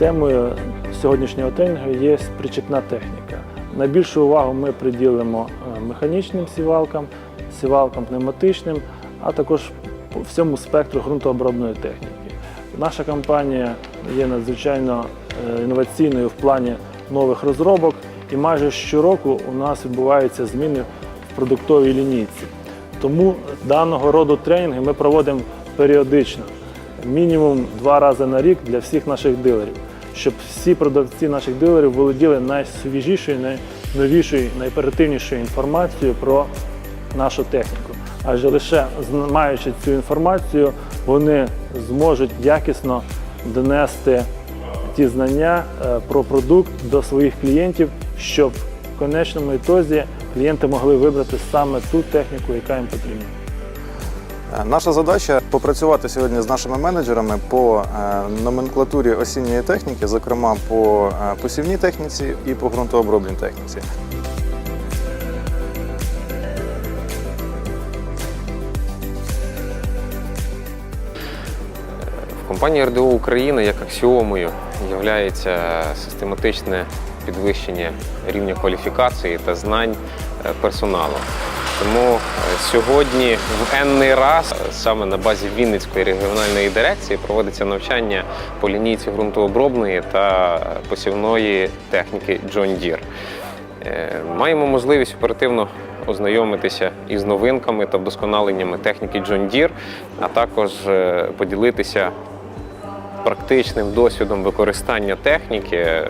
Темою сьогоднішнього тренінгу є причепна техніка. Найбільшу увагу ми приділимо е, механічним сівалкам, сівалкам пневматичним, а також всьому спектру ґрунтообробної техніки. Наша компанія є надзвичайно е, інноваційною в плані нових розробок, і майже щороку у нас відбуваються зміни в продуктовій лінійці. Тому даного роду тренінги ми проводимо періодично, мінімум два рази на рік для всіх наших дилерів, щоб всі продавці наших дилерів володіли найсвіжішою, найновішою, найоперативнішою інформацією про нашу техніку. Адже лише маючи цю інформацію, вони зможуть якісно донести ті знання е, про продукт до своїх клієнтів, щоб в конечному ітозі клієнти могли вибрати саме ту техніку, яка їм потрібна. Наша задача попрацювати сьогодні з нашими менеджерами по е, номенклатурі осінньої техніки, зокрема по е, посівній техніці і по ґрунтообробній техніці. В компанії РДО Україна як аксіомою є систематичне підвищення рівня кваліфікації та знань е, персоналу. Тому е, сьогодні в енний раз е, саме на базі Вінницької регіональної дирекції проводиться навчання по лінійці ґрунтообробної та посівної техніки John Deere. Е, Маємо можливість оперативно ознайомитися із новинками та вдосконаленнями техніки John Deere, а також поділитися практичним досвідом використання техніки е,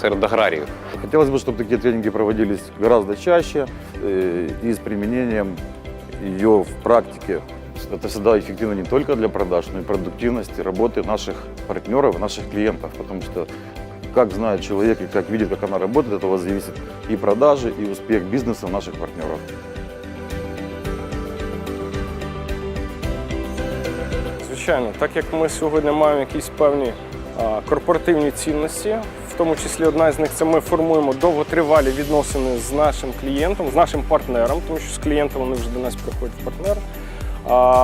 серед аграріїв. Хотелось бы, чтобы такие тренинги проводились гораздо чаще э, и с применением ее в практике. Это всегда эффективно не только для продаж, но и продуктивности работы наших партнеров, и наших клиентов, потому что как знает человек и как видит, как она работает, от этого зависит и продажи, и успех бизнеса наших партнеров. Звичайно, так як ми сьогодні маємо якісь певні корпоративні цінності, в тому числі одна з них це ми формуємо довготривалі відносини з нашим клієнтом, з нашим партнером, тому що з клієнтом вони вже до нас приходять в партнер.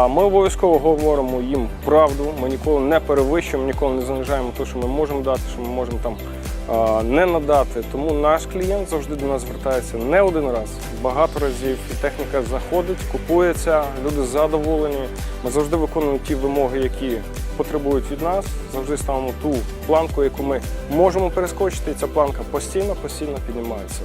Ми обов'язково говоримо їм правду. Ми ніколи не перевищуємо, ніколи не занижаємо те, що ми можемо дати, що ми можемо там не надати. Тому наш клієнт завжди до нас звертається не один раз, багато разів. І техніка заходить, купується, люди задоволені. Ми завжди виконуємо ті вимоги, які потребують від нас. Завжди ставимо ту планку, яку ми можемо перескочити, і ця планка постійно, постійно піднімається.